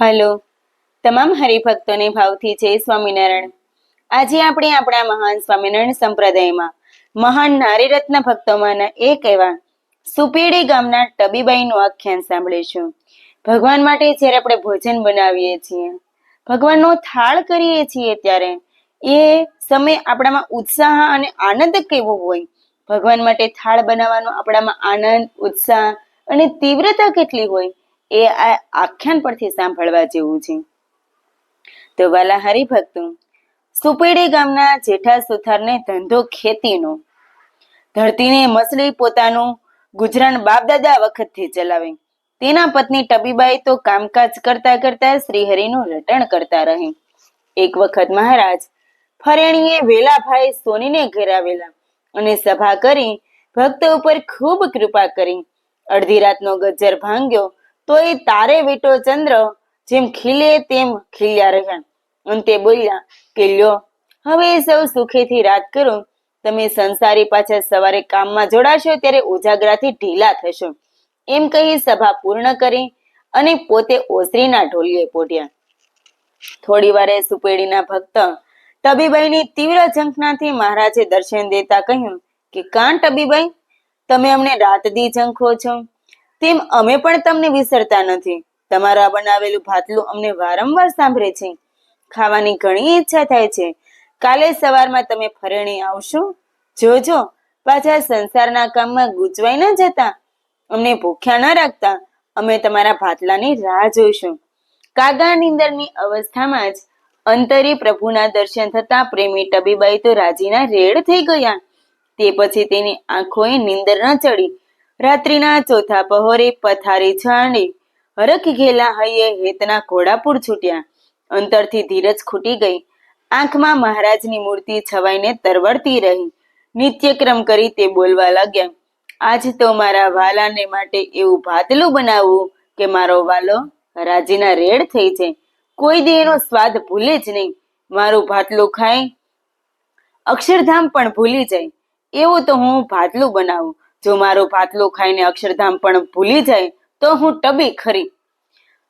Hello. તમામ હરિભક્તોને ભાવથી જય સ્વામિનારાયણ. આજે આપણે આપણા મહાન સ્વામિનારાયણ સંપ્રદાયમાં મહાન નારીરત્ન ભક્તોમાંના એક એવા સુપેડી ગામના ટબીબાઈનું આખ્યાન સાંભળીશું. ભગવાન માટે જ્યારે આપણે ભોજન બનાવીએ છીએ, ભગવાનનો થાળ કરીએ છીએ ત્યારે એ સમય આપણામાં ઉત્સાહ અને આનંદ કેવો હોય? ભગવાન માટે થાળ બનાવવાનો આપણામાં આનંદ, ઉત્સાહ અને તીવ્રતા કેટલી હોય? એ આ આખ્યાન પરથી સાંભળવા જેવું છે. તો વાલા હરિભક્તો, સુપેડી ગામના જેઠા સુથારને ધંધો ખેતીનો, ધરતીને મસળી પોતાનું ગુજરાન બાપદાદા વખતથી ચલાવે. તેના પત્ની ટબીબાઈ તો કામકાજ કરતા કરતા શ્રીહરિનું રટણ કરતા રહી. એક વખત મહારાજ ફરેણીએ વેલાભાઈ સોનીને ઘેરાવેલા અને સભા કરી ભક્ત ઉપર ખૂબ કૃપા કરી. અડધી રાતનો ગજ્જર ભાંગ્યો તો એ તારે બેટો ચંદ્ર જેમ ખીલે તેમ ખીલ્યા રહ્યા અંતે બોલ્યા કે, લ્યો, હવે સૌ સુખેથી રાત કરો. તમે સંસારી પાછા સવારે કામમાં જોડાશો ત્યારે ઉજાગરાથી ઢીલા થશો. એમ કહી સભા પૂર્ણ કરી અને પોતે ઓસરીના ઢોલીએ પોઢ્યા. થોડી વારે સુપેડીના ભક્ત તબીબાઈની તીવ્ર ઝંખનાથી મહારાજે દર્શન દેતા કહ્યું કે, કાં તબીબાઈ? તમે અમને રાત દી ઝંખો છો. તેમ અમે પણ તમને વિસરતા નથી. તમારા બનાવેલું ભાતલું અમને વારંવાર સાંભળે છે. ખાવાની ઘણી ઈચ્છા થાય છે. કાલે સવારમાં તમે ફરણી આવશો? જોજો, પાછા સંસારના કામમાં ગુજવાઈ ન જતા. અમને ભૂખ્યા ન રાખતા. અમે તમારા ભાતલાની રાહ જોઈશું. કાગા નિંદરની અવસ્થામાં જ અંતરી પ્રભુના દર્શન થતા પ્રેમી ટબીબાઈ તો રાજીના રેડ થઈ ગયા. તે પછી તેની આંખોએ નિંદર ન ચડી. રાત્રિના ચોથા પહોરે પથારી છાણી હરખ ઘેલા હૈયે હેતના ઘોડાપુર છૂટ્યા. અંતરથી ધીરજ ખૂટી ગઈ. આંખમાં મહારાજની મૂર્તિ છવાઈને તરવડતી રહી. નિત્યક્રમ કરી તે બોલવા લાગ્યા, આજ તો મારા વાલાને માટે એવું ભાતલું બનાવવું કે મારો વાલો રાજીના રેડ થઈ છે કોઈ દી એનો સ્વાદ ભૂલે જ નહીં. મારું ભાતલું ખાય અક્ષરધામ પણ ભૂલી જાય. એવું તો હું ભાતલું બનાવું. જો મારું ભાતલું ખાઈને અક્ષરધામ પણ ભૂલી જાય, તો હું ટબી ખરી.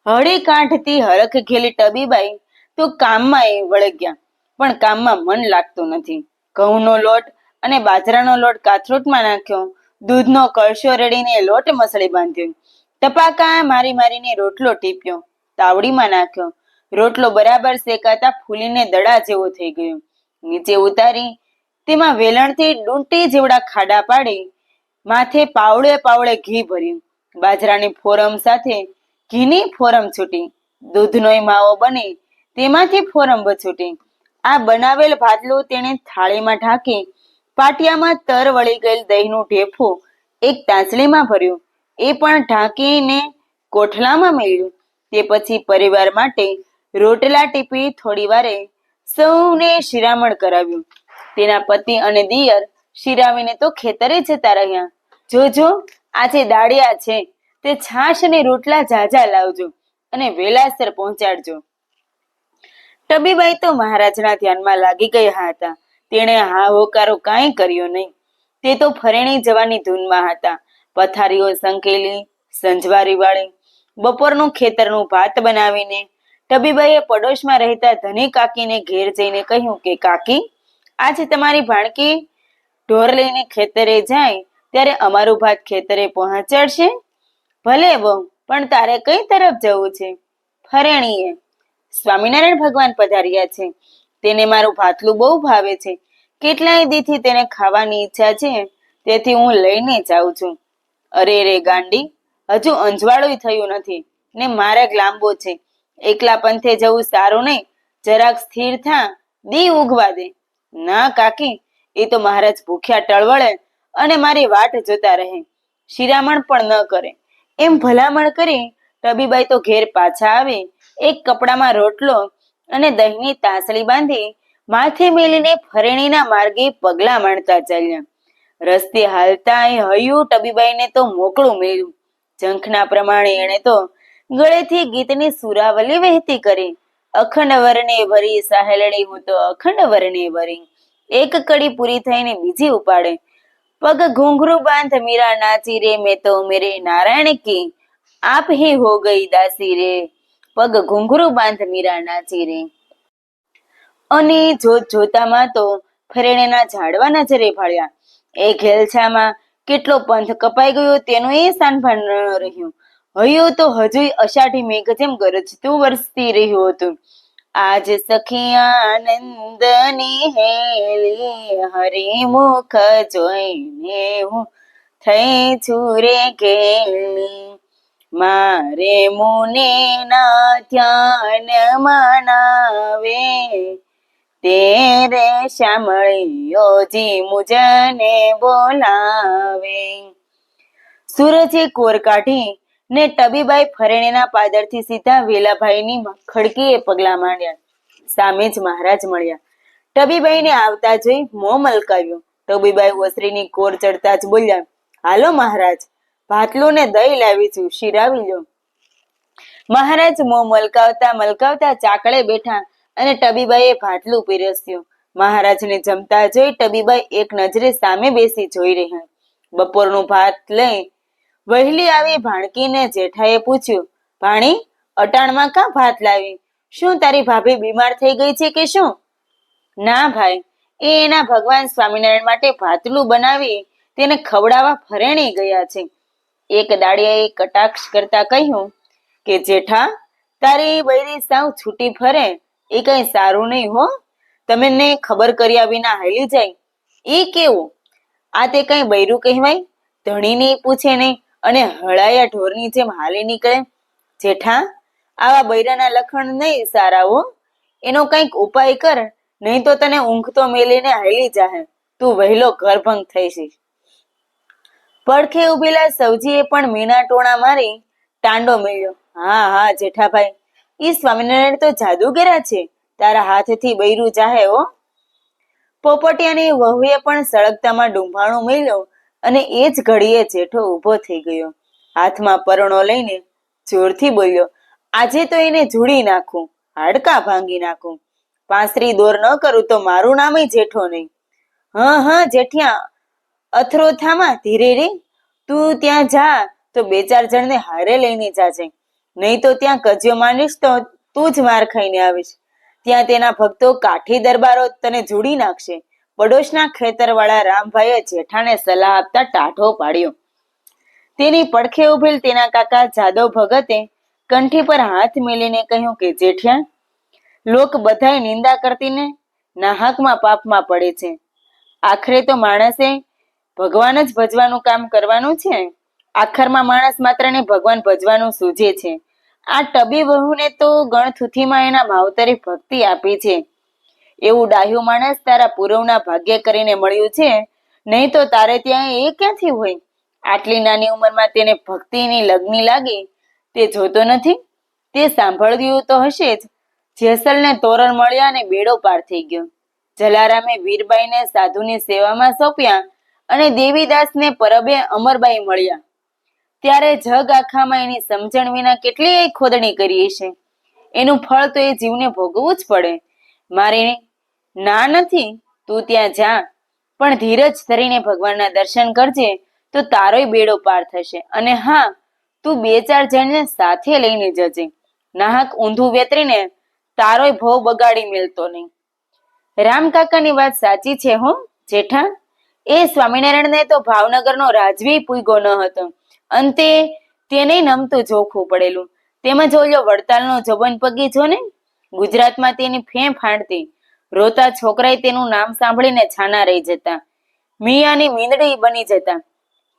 હળી કાંઠથી હરખ ઘેલી ટબીબાઈ, તો કામમાં એ વળગ્યા. પણ કામમાં મન લાગતું નથી. ઘઉંનો લોટ અને બાજરાનો લોટ કાથરોટમાં નાખ્યો. દૂધનો કળશો રેડીને લોટ મસળી બાંધ્યો. ટપાકા મારી મારીને રોટલો ટીપ્યો. તાવડીમાં નાખ્યો. રોટલો બરાબર શેકાતા ફૂલીને દડા જેવો થઈ ગયો. નીચે ઉતારી, તેમાં વેલણથી ડૂંટી જેવડા ખાડા પાડી માથે પાવડે પાવડે ઘી ભર્યું. બાજરાની ફોરમ સાથે ઘીની ફોરમ છૂટી. દૂધનોય માવો બને તેમાંથી ફોરમ છૂટી આ બનાવેલ ભાતલું તેણે થાળીમાં ઢાંકી પાટિયામાં તર વળી ગયેલ દહીંનું ઢેફું એક તાંચલીમાં ભર્યું. એ પણ ઢાંકીને કોઠલામાં મેળ્યું. તે પછી પરિવાર માટે રોટલા ટીપી થોડી વારે સૌને શિરામણ કરાવ્યું. તેના પતિ અને દિયર શિરાવીને તો ખેતરે જતા રહ્યા. જોજો આજે દાળિયા છે, તે છાશ અને રોટલા જાજા લાવજો અને વેલાસર પહોંચાડજો. ટબીબાઈ તો મહારાજના ધ્યાનમાં લાગી ગયા હતા. તેણે હા હોકારો કાંઈ કર્યો નહીં. તે તો ફરેણી જવાની ધૂનમાં હતા. પથારીઓ સંકેલી, સંજવારી વાળી, બપોરનું ખેતરનું ભાત બનાવીને ટબીબાઈએ પડોશમાં રહેતા ધની કાકીને ઘેર જઈને કહ્યું કે, કાકી, આજે તમારી ભાણકી ઢોર લઈને ખેતરે જાય, ત્યારે અમારું ભાત ખેતરે પહોંચાડશે? ભલે વહુ, પણ તારે કઈ તરફ જવું છે? ફરેણીએ. સ્વામિનારાયણ ભગવાન પધાર્યા છે. તેને મારું ભાતલું બહુ ભાવે છે. કેટલાય દીથી તેને ખાવાની ઈચ્છા છે, તેથી હું લઈને જાઉં છું. અરે રે ગાંડી, હજુ અંજવાળું થયું નથી, ને માર્ગ લાંબો છે. એકલા પંથે જવું સારું નહીં, જરાક સ્થિર થા, દી ઉગવા દે. ના કાકી એ તો મહારાજ ભૂખ્યા ટળવળે અને મારી વાટ જોતા રહે. શિરામણ પણ ન કરે. એમ ભલામણ કરી રબીબાઈ તો ઘેર પાછા આવે, એક કપડામાં રોટલો અને દહીંની તાસળી બાંધી માથે મેલીને ફરેણીના માર્ગે પગલા માંડતા ચાલ્યા. રસ્તે હાલતા એ હયું ટબીબાઈને તો મોકળું મેળ્યું. ઝંખના પ્રમાણે એણે તો ગળેથી ગીતની સુરાવલી વહેતી કરી. અખંડ વર્ણે ભરી સાહેલડી હું તો અખંડ વર્ણે ભરી એક કડી પૂરી થઈને બીજી ઉપાડે. પગ ઘૂંઘરું બાંધ મીરા નાચી રે, મેં તો મેરે નારાયણ કી. આપ હી હો ગઈ દાસી રે. પગ ઘૂંઘરું બાંધ મીરા નાચી રે. અને જોત જોતામાં તો ફરેણેના ઝાડવા નજરે ભાળ્યા. એ ઘેલછામાં કેટલો પંથ કપાઈ ગયો તેનું એ સાનભાન ન રહ્યું. હયું તો હજુ અષાઢી મેઘ જેમ ગરજતું વરસતી રહ્યું હતું. આજ સખી આનંદની હેલી હરિમુખ જોઈને હું થઈ છું ગેલી મારે મુને ના ધ્યાન મનાવે તેરે શ્યામળિયોજી મુજને બોલાવે સૂરજે કોર કાઢી ને ટબીબાઈ ફરેણીના પાદરથી સીધા વેલાભાઈની ખડકીએ પગલા માંડ્યા. સામે જ મહારાજ મળ્યા. ટબીબાઈને આવતા જોઈ મોં મલકાવ્યો. ટબીબાઈ ઓસરીની કોર ચડતા જ બોલ્યા, હાલો મહારાજ ભાતલું ને દહીં લાવી છું, શિરાવી લો. મહારાજ મો મલકાવતા મલકાવતા ચાકળે બેઠા અને ટબીબાઈએ ભાટલું પીરસ્યું. મહારાજને જમતા જોઈ ટબીબાઈ એક નજરે સામે બેસી જોઈ રહ્યા. બપોરનું ભાત લઈ વહેલી આવી ભાણકીને જેઠાએ પૂછ્યું, ભાણી, અટાણમાં કાં ભાત લાવી? શું તારી ભાભી બીમાર થઈ ગઈ છે કે શું? ના ભાઈ, એ એના ભગવાન સ્વામિનારાયણ માટે ભાતલું બનાવી તેને ખવડાવવા ફરેણી ગયા છે. એક દાડિયાએ કટાક્ષ કરતા કહ્યું, કે જેઠા, તારી બૈરી સાવ છૂટી ફરે, એ કઈ સારું નહીં હો. તમને ખબર કર્યા વિના હાલી જાય. એ કેવું? આ તે કઈ બૈરું કહેવાય? ધણીને પૂછે નહીં. અને હળાયા ઢોરની જેમ હાલી નીકળે. જેઠા, આવા બૈરાના લખણ નહીં સારા હો એનો કંઈક ઉપાય કર, નહીં તો તને ઊંઘ તો મેલીને હાલી જાહે. તું વહેલો ઘરભંગ થઈશી પડખે ઉભેલા સૌજીએ પણ મીણા ટોણા મારી ટાંડો મેળ્યો. હા હા, જેઠાભાઈ. ઈ સ્વામિનારાયણ તો જાદુગરા છે. તારા હાથથી બૈરું જાહે હો. પોપટિયાની વહુએ પણ સળગતામાં ડુંભાણું મેલ્યો અને એ જ ઘડીએ જેઠો ઊભો થઈ ગયો. હાથમાં પરણો લઈને જોરથી બોલ્યો, આજે તો એને જોડી નાખું, હાડકા ભાંગી નાખું. પાંસરી દોર ન કરું તો મારું નામે જેઠો નહીં. હા હા, જેઠિયા, અથરોથામાં ધીરે રે. તું ત્યાં જા, તો બે ચાર જણને હારે લઈને જાજે. નહીં તો ત્યાં કજિયો માનીશ તો તું જ માર ખાઈને આવીશ. ત્યાં તેના ભક્તો કાઠી દરબારો તને જોડી નાખશે. પડોશના ખેતરવાળા રામભાઈએ જેઠાને સલાહ આપતા ટાઢો પાડ્યો. તેની પડખે ઉભેલ તેના કાકા જાદવ ભગતે કંઠી પર હાથ મેલીને કહ્યું કે, જેઠિયા, લોક બધાય નિંદા કરતીને નાહકમાં પાપમાં પડે છે. આખરે તો માણસે ભગવાન જ ભજવાનું કામ કરવાનું છે. આખરમાં માણસ માત્રને ભગવાન ભજવાનું સૂજે છે. આ ટબી વહુને તો ગણથુથીમાં એના માવતરે ભક્તિ આપી છે. એવું ડાહ્યું માણસ તારા પૂરવના ભાગ્ય કરીને મળ્યું છે? નહીં તો તારે ત્યાં એ ક્યાંથી હોય? આટલી નાની ઉંમરમાં તેને ભક્તિની લગ્ની લાગી. તે જોતો નથી. તે સાંભળ્યું તો હશે જ. જેસલને તોરણ મળ્યા અને બેડો પાર થઈ ગયો. જલારામે વીરબાઈને સાધુની સેવામાં સોંપ્યા અને દેવીદાસને પરબે અમરબાઈ મળ્યા. ત્યારે જગ આખામાં એની સમજણ વિના કેટલી ખોદણી કરી છે એનું ફળ તો એ જીવને ભોગવવું જ પડે. મારે ના નથી, તું ત્યાં જા. પણ ધીરજ ધરીને ભગવાનના દર્શન કરજે, તો તારોય બેડો પાર થશે. અને હા, તું બે ચાર જણને સાથે લઈને જજે. નાહક ઊંધું વેતરીને તારોય ભોવ બગાડી મેલતો નહીં. રામ કાકાની વાત સાચી છે હો, જેઠા. એ સ્વામિનારાયણને તો ભાવનગરનો રાજવી પૂગ્યો ન હતો. અંતે તેને નમતું જોખવું પડેલું. તેમજ ઓલો વડતાલનો જબન પગી જો ને ગુજરાતમાં તેની ફેં ફાંડતી. રોતા છોકરાએ તેનું નામ સાંભળીને છાના રહી જતા. મિયાની મીંદડી બની જતા.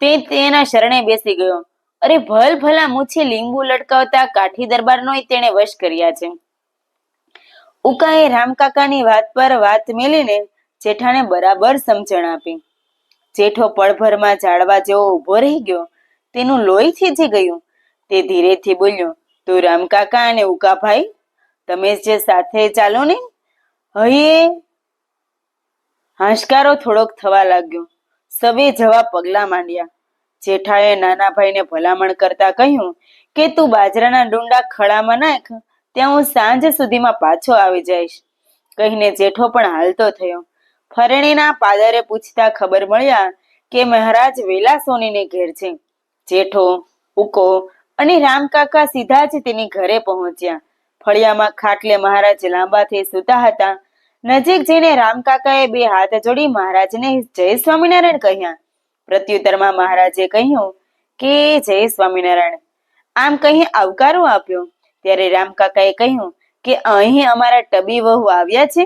તે તેના શરણે બેસી ગયો. અરે ભલ ભલા મૂછે લીંબુ લટકાવતા કાઠી દરબારનો તેણે વશ કર્યા છે. ઉકાએ રામકાકાની વાત પર વાત મેલીને જેઠાને બરાબર સમજણ આપી. જેઠો પળભરમાં જાળવા જેવો ઊભો રહી ગયો. તેનું લોહી થીજી ગયું. તે ધીરેથી બોલ્યો, તું રામકાકા અને ઉકાભાઈ, તમે જે સાથે ચાલો ને હૈયે હાશકારો થોડોક થવા લાગ્યો. સવે જવા પગલા માંડ્યા. જેઠાએ નાના ભાઈને ભલામણ કરતા કહ્યું કે, તું બાજરાના ડુંડા ખળામાં નાખ, ત્યાં હું સાંજ સુધીમાં પાછો આવી જઈશ. કહીને જેઠો પણ હાલતો થયો. ફરણીના પાદરે પૂછતા ખબર મળ્યા કે, મહારાજ, વેલા સોનીને ઘેર છે. જેઠો, ઉકો. અને રામ કાકા સીધા જ તેની ઘરે પહોંચ્યા. ફળિયામાં ખાટલે મહારાજ લાંબા થઈ સૂતા હતા. નજીક જઈને રામ કાકાએ બે હાથ જોડી મહારાજને જય સ્વામિનારાયણ કહ્યા. પ્રત્યુત્તરમાં મહારાજે કહ્યું કે જય સ્વામિનારાયણ આમ કહી આવકારો આપ્યો. ત્યારે રામ કાકાએ કહ્યું કે, અહીં અમારા ટબી વહુ આવ્યા છે?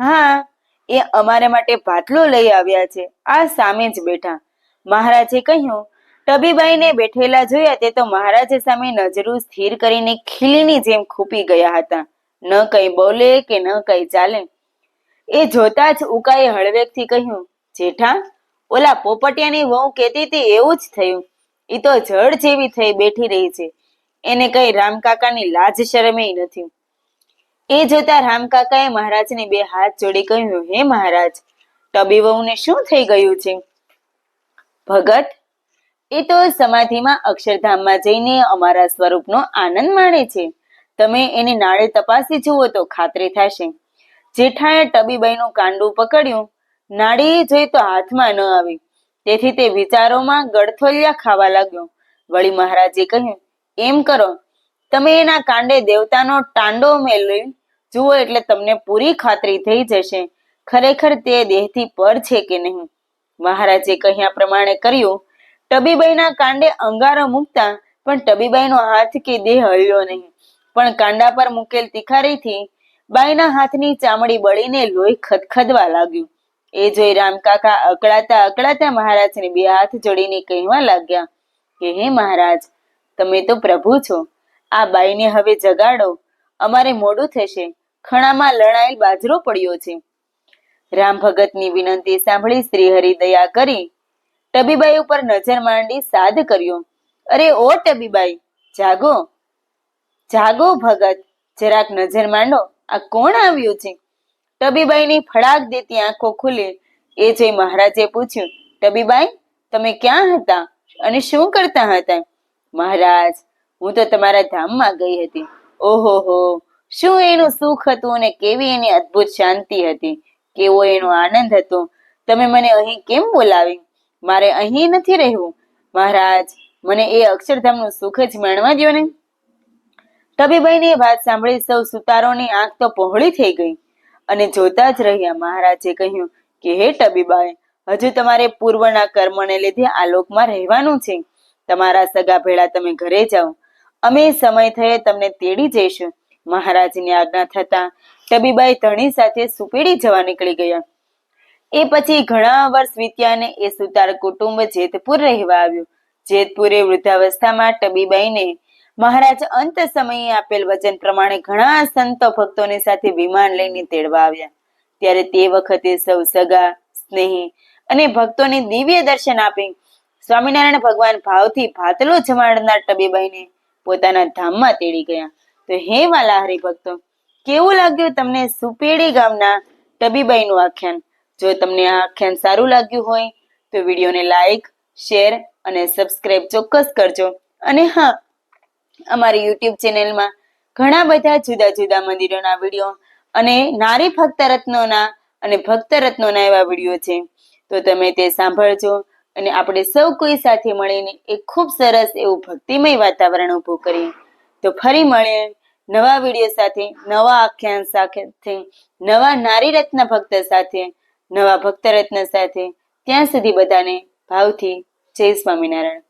હા, એ અમારા માટે ભાટલો લઈ આવ્યા છે. આ સામે જ બેઠા. મહારાજે કહ્યું ટબીબાઈને બેઠેલા જોયા તે તો મહારાજે સામે નજરું સ્થિર કરીને ખીલીની જેમ ખૂપી ગયા હતા. ન કઈ બોલે કે ન કઈ ચાલે. એ જોતા જ ઉકાએ હળવેકથી કહ્યું, જેઠા, ઓલા પોપટિયાની વહુ કહેતી હતી એવું જ થયું. એ તો જળ જેવી થઈ બેઠી રહી છે. એને કઈ રામ કાકાની લાજ શરમે નથી. એ જોતા રામ કાકાએ મહારાજને બે હાથ જોડી કહ્યું, હે મહારાજ ટબી વહુને શું થઈ ગયું છે? ભગત એ તો સમાધિમાં અક્ષરધામમાં જઈને અમારા સ્વરૂપનો આનંદ માણે છે. તમે એને નાળે તપાસી જુઓ તો ખાતરી થશે. જેઠાએ ટબીબાઈનું કાંડું પકડ્યું. નાળી જોઈ તો હાથમાં ન આવી. તેથી તે વિચારોમાં ગળથોલિયા ખાવા લાગ્યો. વળી મહારાજે કહ્યું, એમ કરો. તમે એના કાંડે દેવતાનો ટાંડો મેળવી જુઓ એટલે તમને પૂરી ખાતરી થઈ જશે. ખરેખર તે દેહથી પર છે કે નહીં? મહારાજે કહ્યા પ્રમાણે કર્યું. ટબીબાઈના કાંડે અંગારો મૂકતા પણ ટબીબાઈનો હાથ કે દેહ હલ્યો નહીં. પણ કાંડા પર મૂકેલ તિખારીથી બાઈના હાથની ચામડી બળીને લોહી ખદખદવા લાગ્યું. એ જોઈ રામકાકા અકળાતા અકળાતા મહારાજને બે હાથ જોડીને કહેવા લાગ્યા કે, હે મહારાજ, તમે તો પ્રભુ છો. આ બાઈને હવે જગાડો. અમારે મોડું થશે. ખણામાં લણાયેલ બાજરો પડ્યો છે. રામ ભગતની વિનંતી સાંભળી શ્રી હરિ દયા કરી ટબીબાઈ ઉપર નજર માંડી સાદ કર્યો. અરે, ઓ ટબીબાઈ જાગો. જાગો ભગત. જરાક નજર માંડો. આ કોણ આવ્યું છે? ટબીબાઈની ફળાક દેતી આંખો ખુલી. એ જોઈ મહારાજે પૂછ્યું ટબીબાઈ તમે ક્યાં હતા અને શું કરતા હતા? મહારાજ, હું તો તમારા ધામમાં ગઈ હતી. ઓહો હો. શું એનું સુખ હતું અને કેવી એની અદ્ભુત શાંતિ હતી? કેવો એનો આનંદ હતો? તમે મને અહીં કેમ બોલાવી? મારે અહીં નથી રહેવું. મહારાજ, મને એ અક્ષરધામનું સુખ જ માણવા દો ને ટબીબાઈની વાત સાંભળી સૌ સુતારોની આંખ તો પહોળી થઈ ગઈ. અને જોતા જ રહ્યા મહારાજે કહ્યું કે, હે ટબીબાઈ હજુ તમારે પૂર્વના કર્મને લીધે આ લોકમાં રહેવાનું છે. તમારા સગા ભેળા તમે ઘરે જાઓ. અમે સમય થયે તમને તેડી જઈશું. મહારાજની આજ્ઞા થતા ટબીબાઈ ધણી સાથે સુપેડી જવા નીકળી ગયા. એ પછી ઘણા વર્ષ વીત્યા અને એ સુતાર કુટુંબ જેતપુર રહેવા આવ્યું. જેતપુરે વૃદ્ધાવસ્થામાં ટબીબાઈને મહારાજ અંત સમયે આપેલ વચન પ્રમાણે ઘણા સંતો ભક્તોની સાથે વિમાન લઈને તેડવા આવ્યા. ત્યારે તે વખતે સૌ સગા, સ્નેહી અને ભક્તોને દિવ્ય દર્શન આપી સ્વામિનારાયણ ભગવાન ભાવથી ભાતલો જમાડનાર ટબીબાઈને પોતાના ધામમાં તેડી ગયા. તો હે વાલા હરિભક્તો, કેવું લાગ્યું તમને સુપેડી ગામના ટબીબાઈનું આખ્યાન? જો તમને આ આખ્યાન સારું લાગ્યું હોય, તો વિડીયોને લાઈક, શેર અને સબસ્ક્રાઇબ ચોક્કસ કરજો. અને હા, અમારી યુટ્યુબ ચેનલમાં ઘણા બધા જુદા જુદા મંદિરોના વીડિયો અને નારી ભક્ત રત્નોના અને ભક્ત રત્નોના એવા વીડિયો છે. તો તમે તે સાંભળજો અને આપણે સૌ કોઈ સાથે મળીને એક ખૂબ સરસ એવું ભક્તિમય વાતાવરણ ઊભું કરીએ. તો ફરી મળીએ નવા વીડિયો સાથે, નવા આખ્યાન સાથે, નવા નારી રત્ન ભક્ત સાથે. નવા ભક્ત રત્ન સાથે. ત્યાં સુધી બધાને ભાવથી જય સ્વામિનારાયણ.